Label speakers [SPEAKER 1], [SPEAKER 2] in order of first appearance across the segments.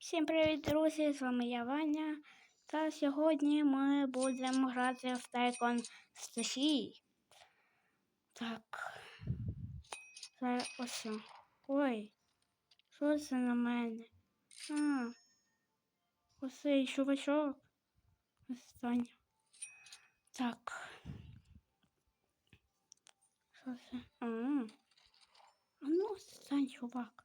[SPEAKER 1] Всім привіт, друзі! З вами я Ваня. Та сьогодні ми будемо грати в Тайкон Стасій. Так. Зараз ось. Ой, що це на мене? А, ось цей чувачок. Остань. Так. Що це? А ну, стань, чувак.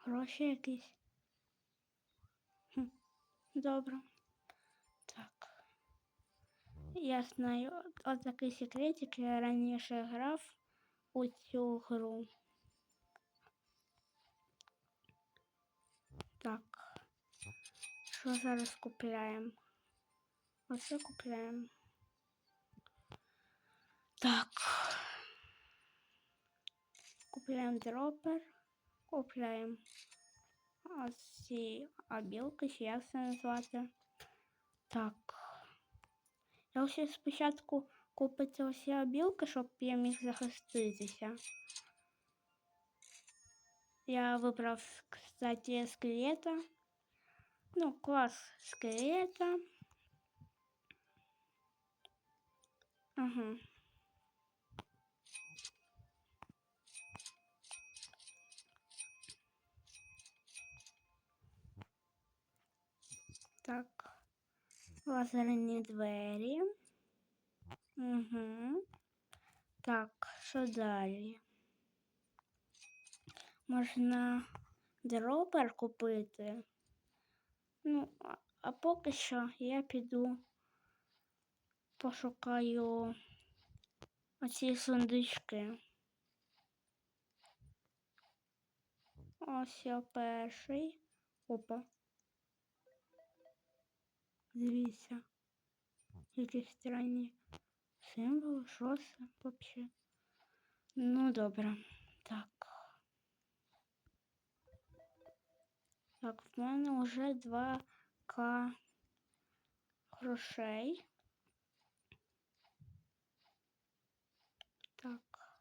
[SPEAKER 1] гроші якісь. Хм, добре. Так. Я знаю от такий секретик, я раніше грав у цю гру. Так. Що зараз купляємо? Оце купляємо. Так. Купляємо дропер. Купляємо ось ці обілки, чи як це назвати. Так. Я ще спочатку купити ось ці обілки, щоб я міг захиститися. Я вибрав, кстати, скелета. Ну, класс скелета. Ага. Лазерні двері. Угу. Так, що далі? Можна дропер купити. Ну, а, поки що я піду пошукаю оці сундучки. Ось я перший. Опа. Дивіться. Які странні символи, що це взагалі? Ну, добре. Так. Так, в мене вже 2к грошей. Так.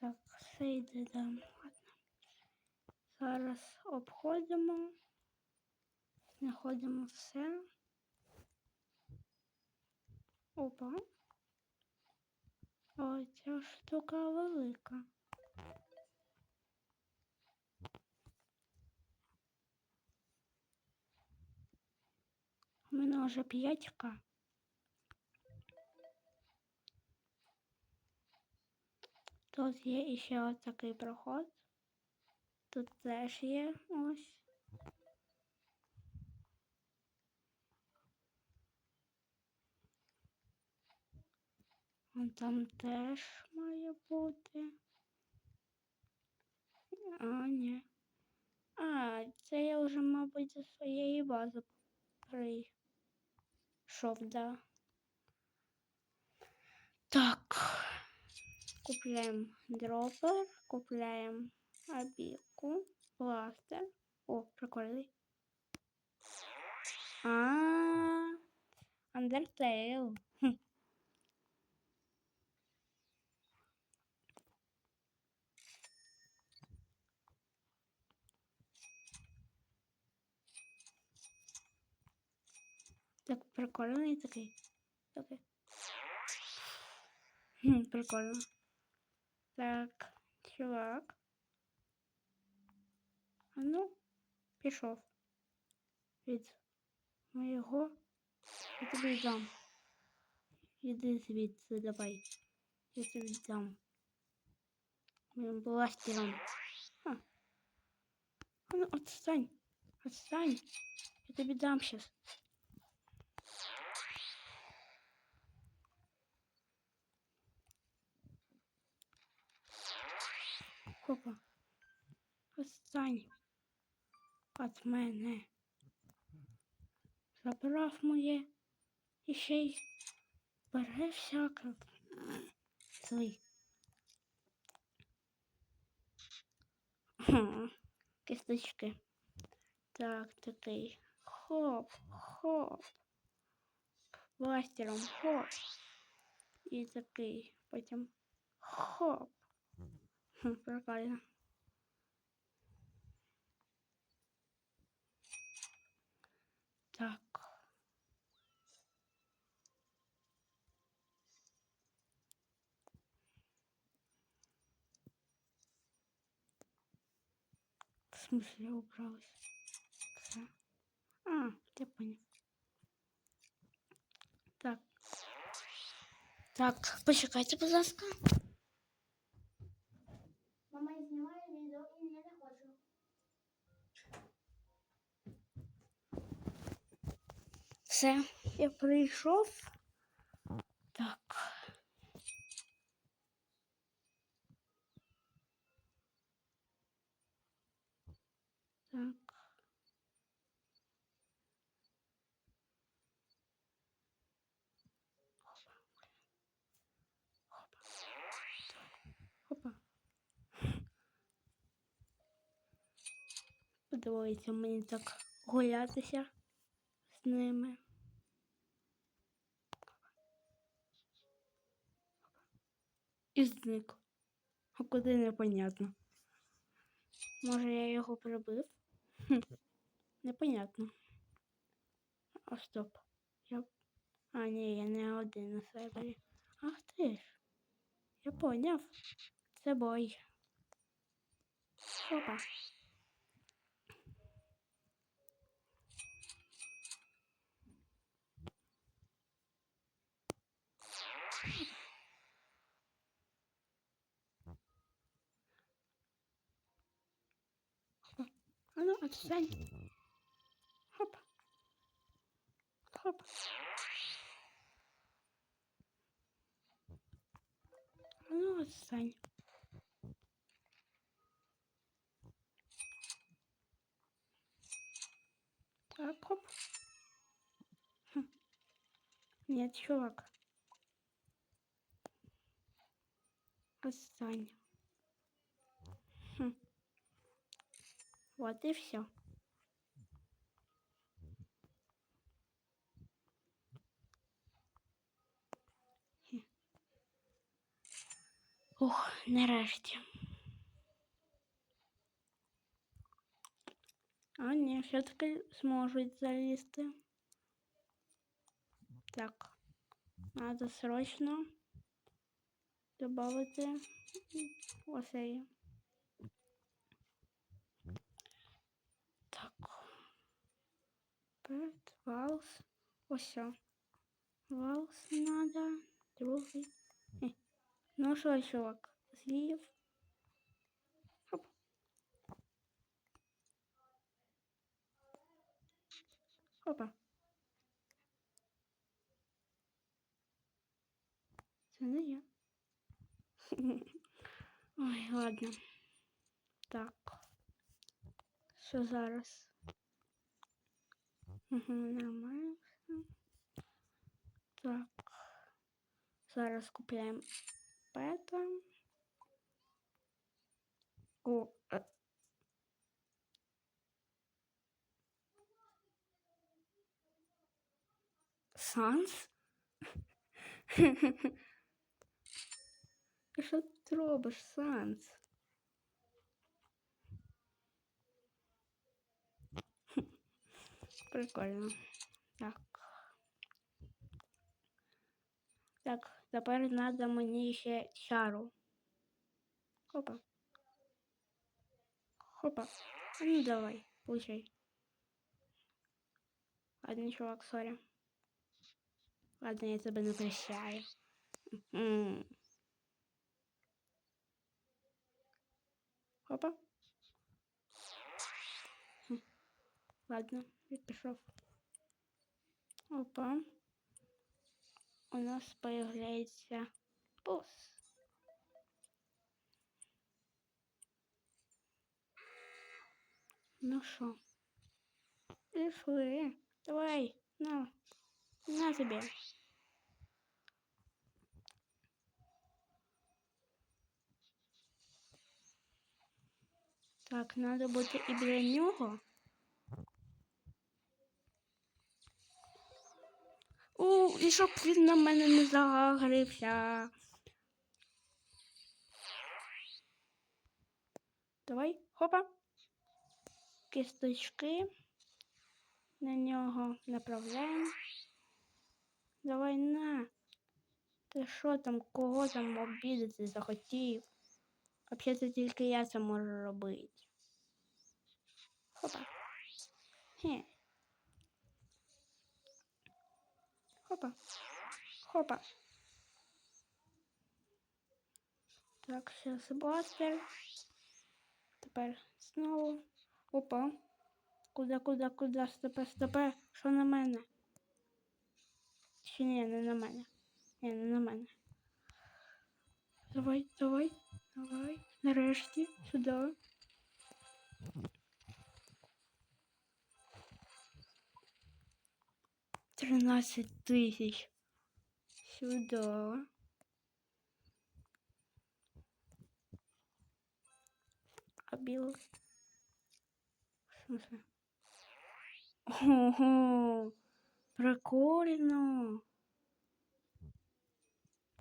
[SPEAKER 1] Так, все йде там. Зараз обходимо, знаходимо все. Опа. Ой, ця штука велика. У мене вже 5к. Тут є ще ось такий проход. Тут теж є ось. Вон там теж має бути. А, ні. А, це я вже, мабуть, зі своєї бази прийшов, да. Так. Купляємо дропер, купляємо обилку, пластер. О, прикольный. А, Undertale. Хм. Так прикольный такой. Такой. Хм, прикольно. Так, чувак. А ну, пішов. Від моєго. Я тобі дам. Іди звідси, давай. Я тобі дам. Моїм бластером. А. а ну, отстань. Отстань. Я тобі дам сейчас. Хопа. Отстань Від мене. Забрав моє і ще й бере всяке. Злий. Кисточки. Так, такий. Хоп, хоп. бластером. Хоп. І такий. Потім хоп. Прикольно. В смысле убралась? Все. А, я понял. Так. Так, почекайте, будь ласка.
[SPEAKER 2] Мама знімає відео і я не хочу.
[SPEAKER 1] Все, я прийшов. Так. Так. Подобається мені так гулятися з ними. І зник. А куди непонятно. Може я його прибив? Хм. Непонятно. А стоп. Я... А, ні, я не один на сервері. Ах ти ж. Я поняв. Це бой. Опа. А ну, отстань. Хоп. А ну, отстань. Так, хоп. Хм. Нет, чувак. Отстань. Вот и все. Ух, нарешті. А, ні, все-таки зможуть залізти. Так. Надо срочно добавити оцей. Перед валс. Ось. Валс надо. Другий. Хе. Ну що, чувак, з'їв? Хоп. Опа. Це не я. Ой, ладно. Так. Що зараз? Угу, нормально. Так. Зараз купляємо пета. О, е. Санс? Що ти робиш, Санс? Прикольно. Так. Так, тепер треба мені ще чару. Хопа. Хопа. А Ну давай, получай. Ладно, чувак, сорі. Ладно, я тебе не прощаю. М. Хопа. Хм. Ладно, я пішов. Опа. У нас появляется босс. Ну що? Пішли. Давай, на. На тебе. Так, надо бути і біля нього. У, і щоб він на мене не загрився. Давай, хопа. Кісточки. На нього направляємо. Давай на. Ти що там, кого там обідати захотів? Взагалі тільки я це можу робити. Хопа. Хе. Хопа. Хопа. Так, сейчас бластер. Тепер знову. Опа. Куда, куда, куда? Стопе, стопе. Що на мене? Чи ні, не на мене. Ні, не на мене. Давай, давай, давай. Нарешті, сюди. Тринадцать тысяч. Сюда. А белый? В смысле? Ого, прикольно.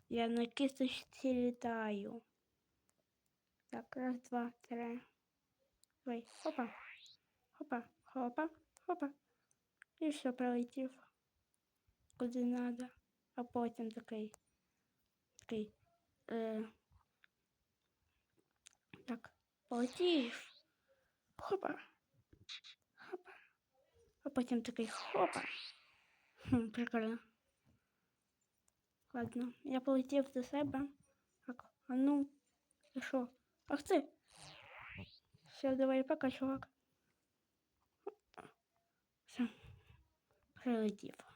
[SPEAKER 1] Я на кисточці літаю. Так, раз, два, три. Давай, хопа. Хопа, хопа, хопа. І все, пролетів. Куди надо. А потім такий. Такий. Е, так, полетів. Хопа. Хопа. А потім такий хопа. Хм, прикольно. Ладно, я полетів до себе. Так, а ну, ти що? Ах ти! Все, давай, пока, чувак. Все, прилетів.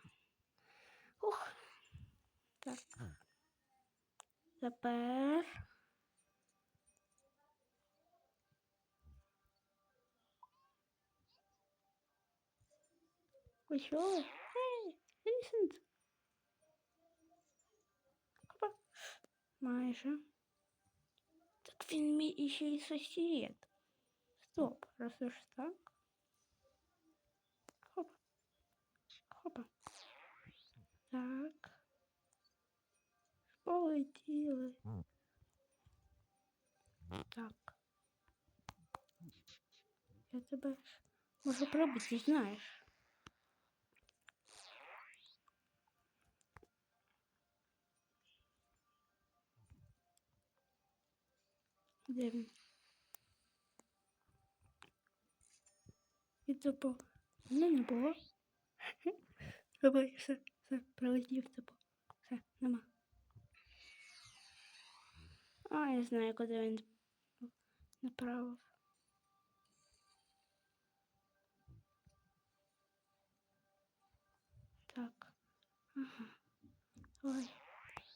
[SPEAKER 1] Ух. Так. Тепер. Ви що? Ей, лісенце. Опа. Майже. Так він мій іще й сусід. Стоп, раз уж так. Хоп. Хопа. Так. Полетіли. Так. Я тебе можу пробити, знаєш. Де він? І типу, мене не було. Давай, все, все, прилетів, типу. Все, нема. А, я знаю, куди він направив. Так. Ага. Ой.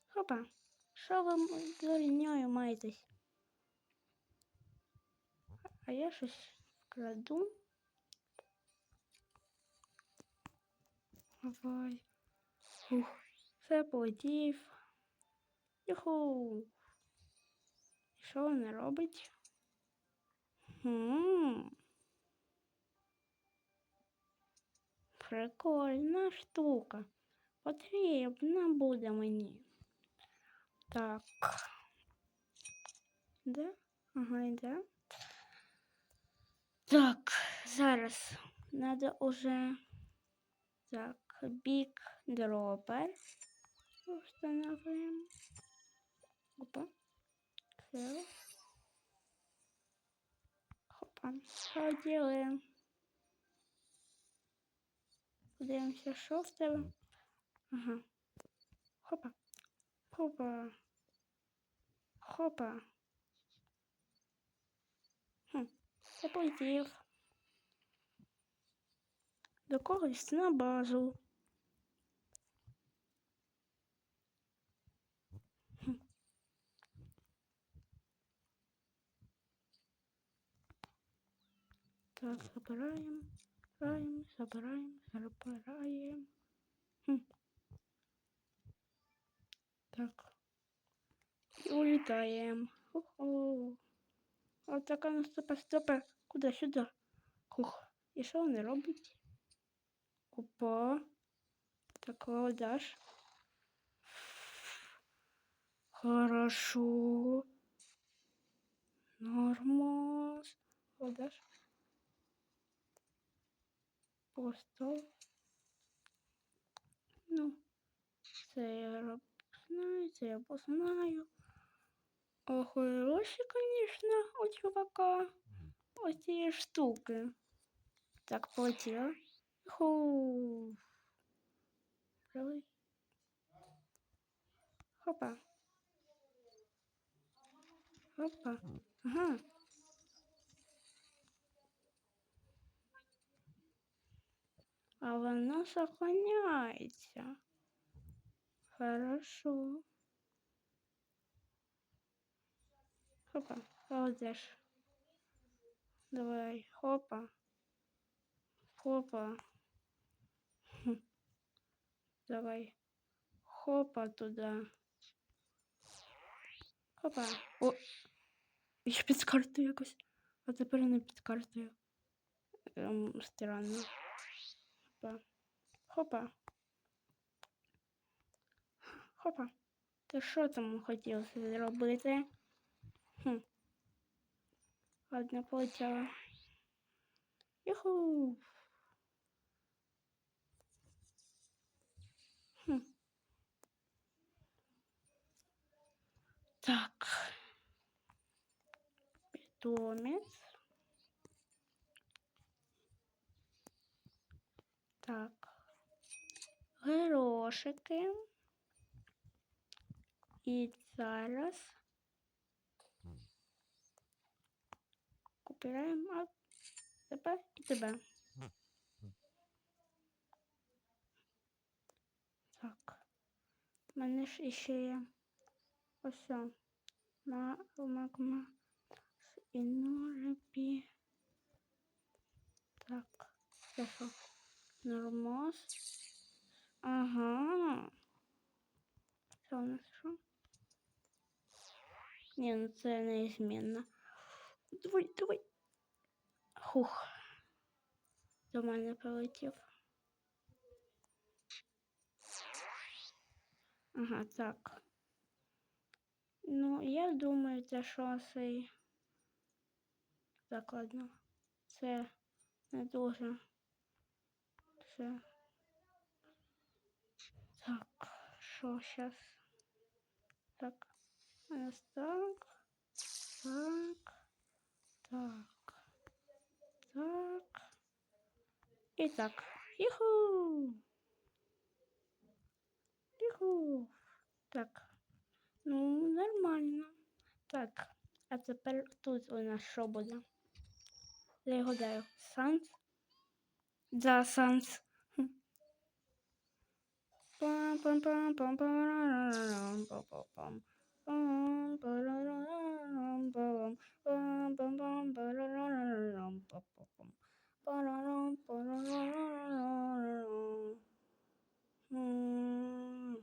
[SPEAKER 1] Хопа. Що ви дурньою маєтесь? А я щось вкраду. Давай. Ух, все полетів. Юху. І Що вона робить? Хм. Прикольна штука. Потрібна буде мені. Так. Де? Ага, йде. Так, зараз надо уже так, бік дропер установим. Опа. Все. Хопа. Поділимо. Подивимося, що в тебе. Ага. Хопа. Хопа. Хопа. Хм. Я полетів. До когось на базу. Хм. Так, забираємо, забираємо, забираємо, забираємо. Хм. Так. І улітаємо. Хо-хо. От така ну стопа, стопа. Куди сюди? Хух. І що вони робить? Опа. Так, Лаудаш. Хорошо. Нормас. Лаудаш. Просто. Ну, це я роб- знаю, це я познаю. А хороші, конечно, у чувака. Ось ці штуки. Так, полетіла. Ху. Правий. Хопа. Хопа. Ага. А воно сохраняється. Хорошо. Хопа, молодець. Давай, хопа. Хопа. Хм. Давай. Хопа туда. Хопа. О. Я під картою якось. А тепер не під картою. Ем, странно. Хопа. Хопа. Хопа. Ти що там хотів зробити? Хм. Ладно, полетіла. Юху. Хм. Так. Питомець. Так. Грошики. І зараз купуємо а тебе і тебе. Так. У мене ж іще є ось о, на магма і норбі. Так, це що? Нормоз. Ага. Це у нас що? Ні, ну це неізмінно. Давай, давай. Хух. До мене прилетів. Ага, так. Ну, я думаю, це шостий. Так, ладно. Це не дуже. Це. Так, що зараз? Так. У нас так. Так. Так. Так. І так. Юху. Юху. Так. Ну, нормально. Так. А тепер тут у нас що буде? Я його даю. Санс. Да, санс. Хм. Пам-пам-пам-пам-парарарам-пам-пам-пам. Пам-парарарам-пам. Пам-пам-пам-парарарам-пам-пам-пам. Парарам-парарарарам. М.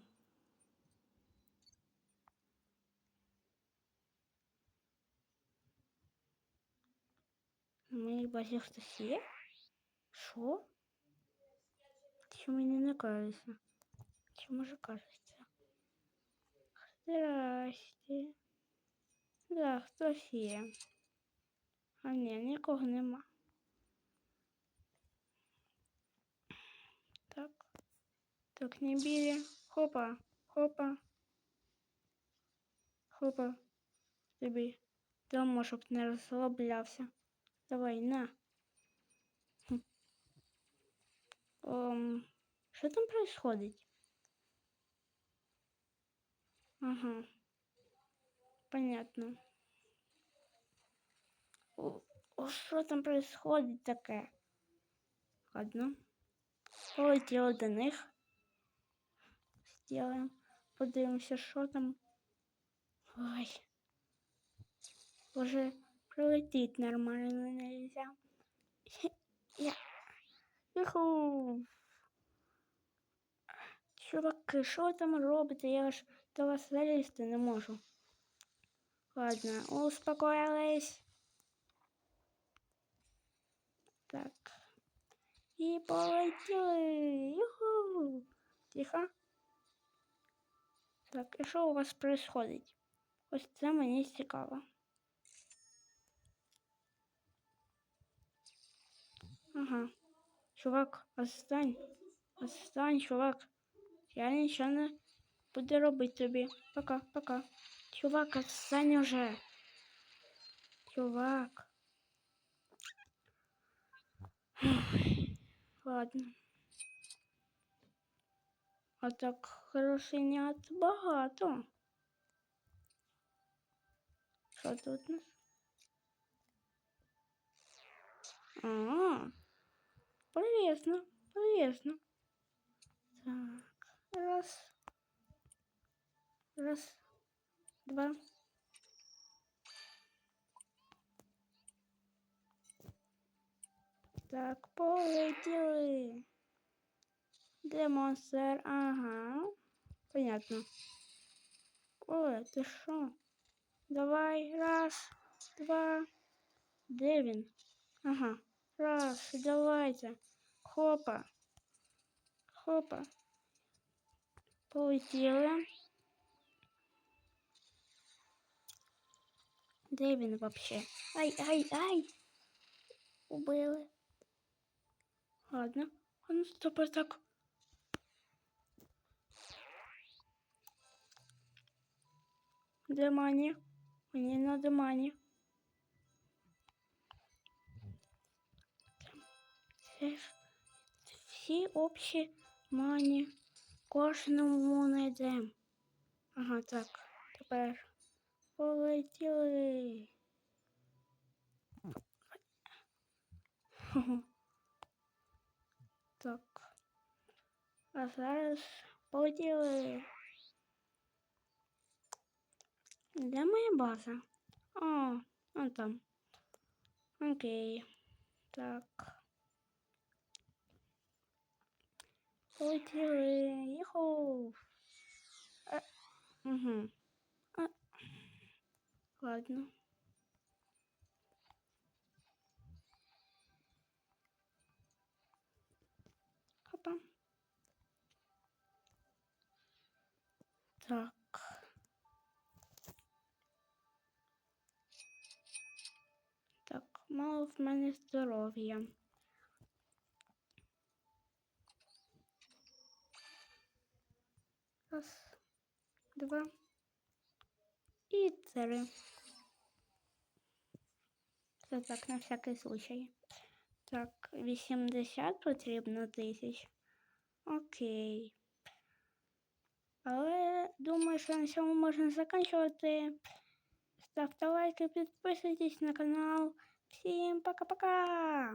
[SPEAKER 1] На моїй базі хтось є? Що? Чи мені не кажеться? Чи може кажеться? Здрасте. Да, хтось є. А ні, нікого нема. Так. Так, не білі. Хопа, хопа. Хопа. Тобі. Дома, щоб не розслаблявся. Давай, на. Ем, що там происходить? Ага. Понятно. О, о, що там происходить таке? Ладно. Полетіло до них. Сделаем. Подивимося, що там. Ой. Уже прилетіть нормально нельзя. Я. Юху. Чуваки, що там робите? Я ж до вас залізти не можу. Ладно, успокоились. Так. І полетіли. Юху. Тихо. Так, і що у вас происходить? Ось це мені цікаво. Ага. Чувак, отстань. Отстань, чувак. Я нічого не буду робити тобі. Пока, пока. Чувак, отстань уже. Чувак. Ладно. А так хорошенят багато. Що тут у нас? А, полезно, полезно. Так, раз, раз, два. Так, полетіли. Де монстр? Ага. Понятно. Ой, ти що? Давай, раз, два. Де він? Ага. Раз, давайте. Хопа. Хопа. Полетіли. Де він вообще? Ай, ай, ай. Убили. Ладно. А ну стоп, так. Де мані? Мені надо мані. Це ж всі общі мані. Кожному знайдемо. Ага, так. Тепер полетіли. Хо-хо. Так. А зараз полетіли. Де моя база? О, он там. Окей. Так. Полетіли. Їху. А, угу. Ладно. Хопа. Так. Так, мало в мене здоров'я. Раз, два і три. Це так, на всякий случай. Так, 80 потрібно тисяч. Окей. Але думаю, що на цьому можна закінчувати. Ставте лайки, підписуйтесь на канал. Всім пока-пока!